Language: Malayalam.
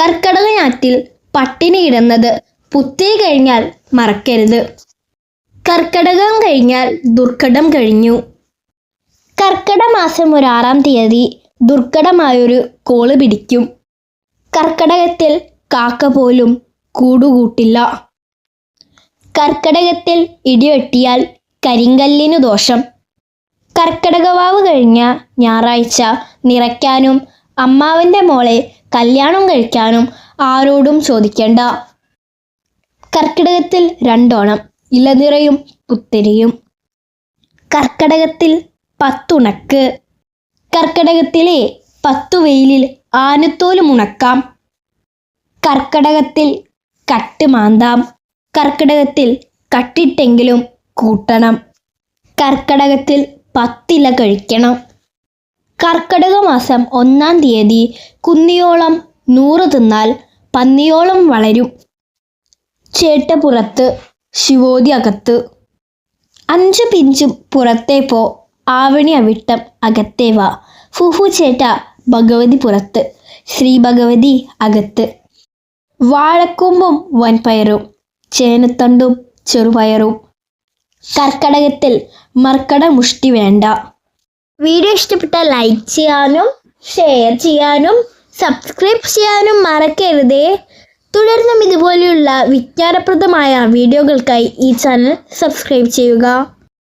കർക്കടക ഞാറ്റിൽ പട്ടിണി ഇടുന്നത് പുത്തിരി കഴിഞ്ഞാൽ മറക്കരുത്. കർക്കടകം കഴിഞ്ഞാൽ ദുർഘടം കഴിഞ്ഞു. കർക്കട മാസം ഒരു ആറാം തീയതി ദുർഘടമായൊരു കോൾ പിടിക്കും. കർക്കടകത്തിൽ കാക്ക പോലും കൂടുകൂട്ടില്ല. കർക്കടകത്തിൽ ഇടിവെട്ടിയാൽ കരിങ്കല്ലിനു ദോഷം. കർക്കടകവാവ് കഴിഞ്ഞ ഞായറാഴ്ച നിറയ്ക്കാനും അമ്മാവന്റെ മോളെ കല്യാണം കഴിക്കാനും ആരോടും ചോദിക്കേണ്ട. കർക്കിടകത്തിൽ രണ്ടോണം ഇലനിറയും പുത്തിരിയും. കർക്കിടകത്തിൽ പത്തുണക്ക്. കർക്കിടകത്തിലെ പത്തു വെയിലിൽ ആനത്തോലും ഉണക്കാം കർക്കിടകത്തിൽ കട്ട് മാന്താം. കർക്കിടകത്തിൽ കട്ടിട്ടെങ്കിലും കൂട്ടണം. കർക്കിടകത്തിൽ പത്തില കഴിക്കണം. കർക്കടക മാസം ഒന്നാം തീയതി കുന്നിയോളം നൂറ് തിന്നാൽ പന്നിയോളം വളരും. ചേട്ടപ്പുറത്ത് ശിവോതി അകത്ത് അഞ്ചു പിഞ്ചും പുറത്തേ പോ ആവണി അവിട്ടം അകത്തേ വാ. ഫുഫു ചേട്ട ഭഗവതി പുറത്ത്. ശ്രീ ഭഗവതി അകത്ത്. വാഴക്കൊമ്പും വൻപയറും ചേനത്തണ്ടും ചെറുപയറും. കർക്കടകത്തിൽ മർക്കട മുഷ്ടി വേണ്ട. വീഡിയോ ഇഷ്ടപ്പെട്ടാൽ ലൈക്ക് ചെയ്യാനും ഷെയർ ചെയ്യാനും സബ്സ്ക്രൈബ് ചെയ്യാനും മറക്കരുതേ. തുടർന്നും ഇതുപോലെയുള്ള വിജ്ഞാനപ്രദമായ വീഡിയോകൾക്കായി ഈ ചാനൽ സബ്സ്ക്രൈബ് ചെയ്യുക.